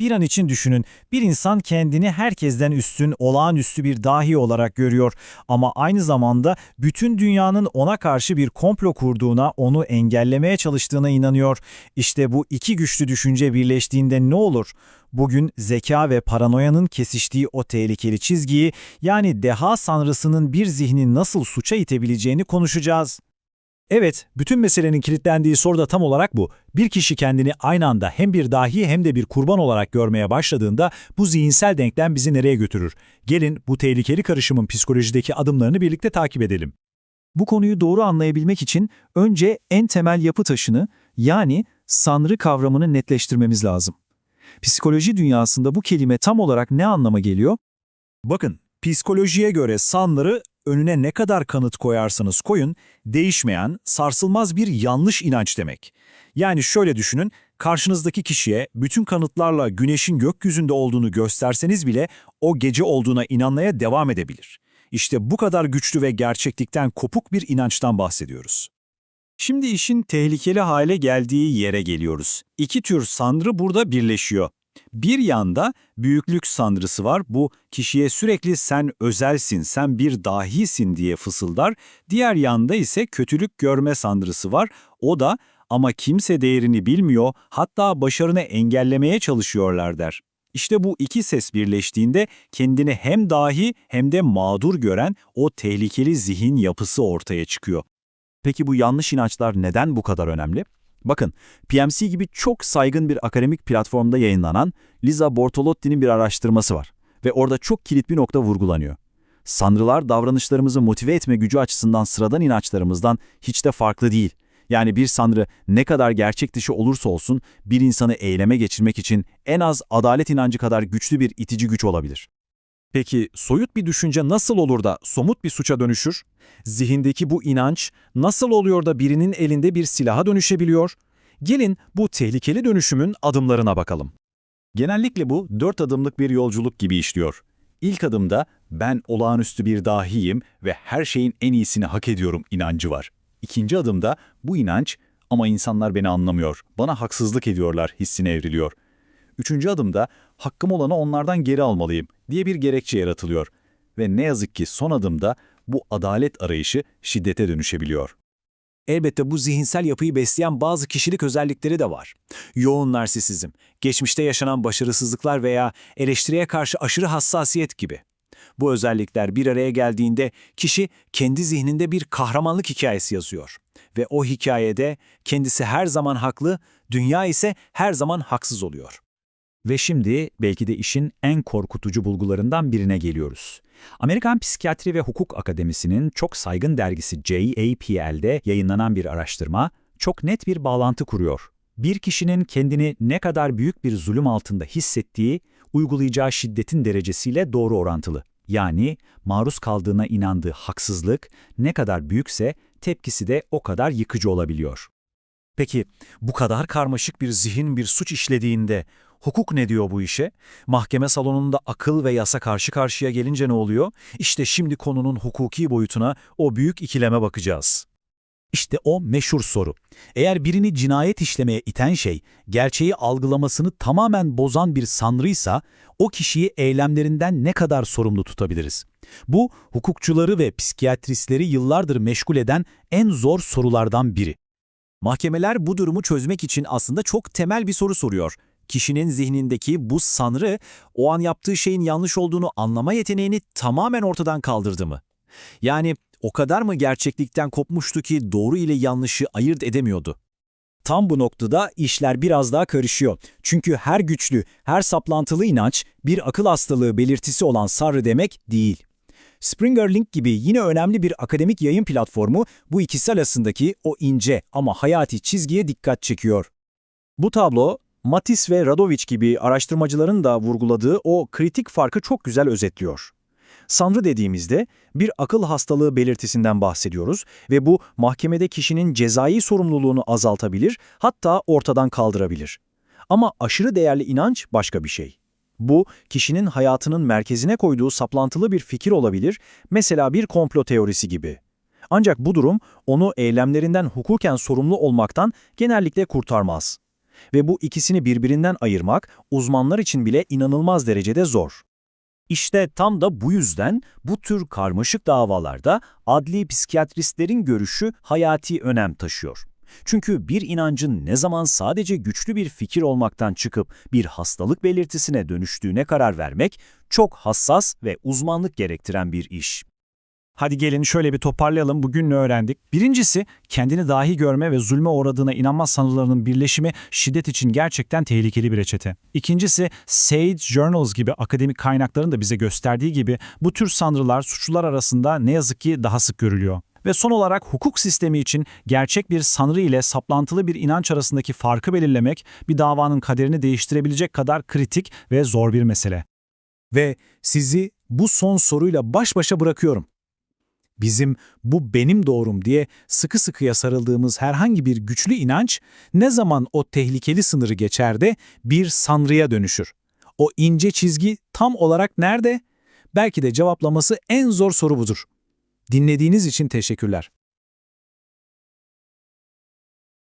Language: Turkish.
Bir an için düşünün, bir insan kendini herkesten üstün, olağanüstü bir dahi olarak görüyor ama aynı zamanda bütün dünyanın ona karşı bir komplo kurduğuna, onu engellemeye çalıştığına inanıyor. İşte bu iki güçlü düşünce birleştiğinde ne olur? Bugün zeka ve paranoyanın kesiştiği o tehlikeli çizgiyi, yani deha sanrısının bir zihni nasıl suça itebileceğini konuşacağız. Evet, bütün meselenin kilitlendiği soru da tam olarak bu. Bir kişi kendini aynı anda hem bir dahi hem de bir kurban olarak görmeye başladığında bu zihinsel denklem bizi nereye götürür? Gelin bu tehlikeli karışımın psikolojideki adımlarını birlikte takip edelim. Bu konuyu doğru anlayabilmek için önce en temel yapı taşını yani sanrı kavramını netleştirmemiz lazım. Psikoloji dünyasında bu kelime tam olarak ne anlama geliyor? Bakın, psikolojiye göre sanları önüne ne kadar kanıt koyarsanız koyun, değişmeyen, sarsılmaz bir yanlış inanç demek. Yani şöyle düşünün, karşınızdaki kişiye bütün kanıtlarla güneşin gökyüzünde olduğunu gösterseniz bile o gece olduğuna inanmaya devam edebilir. İşte bu kadar güçlü ve gerçeklikten kopuk bir inançtan bahsediyoruz. Şimdi işin tehlikeli hale geldiği yere geliyoruz. İki tür sanrı burada birleşiyor. Bir yanda büyüklük sanrısı var. Bu kişiye sürekli sen özelsin, sen bir dahisin diye fısıldar. Diğer yanda ise kötülük görme sanrısı var. O da ama kimse değerini bilmiyor, hatta başarını engellemeye çalışıyorlar der. İşte bu iki ses birleştiğinde kendini hem dahi hem de mağdur gören o tehlikeli zihin yapısı ortaya çıkıyor. Peki bu yanlış inançlar neden bu kadar önemli? Bakın, PMC gibi çok saygın bir akademik platformda yayınlanan Lisa Bortolotti'nin bir araştırması var ve orada çok kilit bir nokta vurgulanıyor. Sanrılar davranışlarımızı motive etme gücü açısından sıradan inançlarımızdan hiç de farklı değil. Yani bir sanrı ne kadar gerçek dışı olursa olsun bir insanı eyleme geçirmek için en az adalet inancı kadar güçlü bir itici güç olabilir. Peki soyut bir düşünce nasıl olur da somut bir suça dönüşür? Zihindeki bu inanç nasıl oluyor da birinin elinde bir silaha dönüşebiliyor? Gelin bu tehlikeli dönüşümün adımlarına bakalım. Genellikle bu dört adımlık bir yolculuk gibi işliyor. İlk adımda ben olağanüstü bir dahiyim ve her şeyin en iyisini hak ediyorum inancı var. İkinci adımda bu inanç ama insanlar beni anlamıyor, bana haksızlık ediyorlar hissine evriliyor. Üçüncü adımda hakkım olanı onlardan geri almalıyım diye bir gerekçe yaratılıyor. Ve ne yazık ki son adımda bu adalet arayışı şiddete dönüşebiliyor. Elbette bu zihinsel yapıyı besleyen bazı kişilik özellikleri de var. Yoğun narsisizm, geçmişte yaşanan başarısızlıklar veya eleştiriye karşı aşırı hassasiyet gibi. Bu özellikler bir araya geldiğinde kişi kendi zihninde bir kahramanlık hikayesi yazıyor. Ve o hikayede kendisi her zaman haklı, dünya ise her zaman haksız oluyor. Ve şimdi belki de işin en korkutucu bulgularından birine geliyoruz. Amerikan Psikiyatri ve Hukuk Akademisi'nin çok saygın dergisi JAPL'de yayınlanan bir araştırma çok net bir bağlantı kuruyor. Bir kişinin kendini ne kadar büyük bir zulüm altında hissettiği, uygulayacağı şiddetin derecesiyle doğru orantılı. Yani maruz kaldığına inandığı haksızlık ne kadar büyükse tepkisi de o kadar yıkıcı olabiliyor. Peki bu kadar karmaşık bir zihin bir suç işlediğinde hukuk ne diyor bu işe? Mahkeme salonunda akıl ve yasa karşı karşıya gelince ne oluyor? İşte şimdi konunun hukuki boyutuna o büyük ikileme bakacağız. İşte o meşhur soru. Eğer birini cinayet işlemeye iten şey, gerçeği algılamasını tamamen bozan bir sanrıysa, o kişiyi eylemlerinden ne kadar sorumlu tutabiliriz? Bu, hukukçuları ve psikiyatristleri yıllardır meşgul eden en zor sorulardan biri. Mahkemeler bu durumu çözmek için aslında çok temel bir soru soruyor. Kişinin zihnindeki bu sanrı o an yaptığı şeyin yanlış olduğunu anlama yeteneğini tamamen ortadan kaldırdı mı? Yani o kadar mı gerçeklikten kopmuştu ki doğru ile yanlışı ayırt edemiyordu? Tam bu noktada işler biraz daha karışıyor. Çünkü her güçlü, her saplantılı inanç bir akıl hastalığı belirtisi olan sarı demek değil. Springer Link gibi yine önemli bir akademik yayın platformu bu ikisi arasındaki o ince ama hayati çizgiye dikkat çekiyor. Bu tablo, Matis ve Radoviç gibi araştırmacıların da vurguladığı o kritik farkı çok güzel özetliyor. Sanrı dediğimizde bir akıl hastalığı belirtisinden bahsediyoruz ve bu mahkemede kişinin cezai sorumluluğunu azaltabilir, hatta ortadan kaldırabilir. Ama aşırı değerli inanç başka bir şey. Bu, kişinin hayatının merkezine koyduğu saplantılı bir fikir olabilir, mesela bir komplo teorisi gibi. Ancak bu durum onu eylemlerinden hukuken sorumlu olmaktan genellikle kurtarmaz. Ve bu ikisini birbirinden ayırmak uzmanlar için bile inanılmaz derecede zor. İşte tam da bu yüzden bu tür karmaşık davalarda adli psikiyatristlerin görüşü hayati önem taşıyor. Çünkü bir inancın ne zaman sadece güçlü bir fikir olmaktan çıkıp bir hastalık belirtisine dönüştüğüne karar vermek çok hassas ve uzmanlık gerektiren bir iş. Hadi gelin şöyle bir toparlayalım bugün ne öğrendik? Birincisi kendini dahi görme ve zulme uğradığına inanma sanrılarının birleşimi şiddet için gerçekten tehlikeli bir reçete. İkincisi Sage Journals gibi akademik kaynakların da bize gösterdiği gibi bu tür sanrılar suçlular arasında ne yazık ki daha sık görülüyor. Ve son olarak hukuk sistemi için gerçek bir sanrı ile saplantılı bir inanç arasındaki farkı belirlemek bir davanın kaderini değiştirebilecek kadar kritik ve zor bir mesele. Ve sizi bu son soruyla baş başa bırakıyorum. Bizim bu benim doğrum diye sıkı sıkıya sarıldığımız herhangi bir güçlü inanç ne zaman o tehlikeli sınırı geçer de bir sanrıya dönüşür? O ince çizgi tam olarak nerede? Belki de cevaplaması en zor soru budur. Dinlediğiniz için teşekkürler.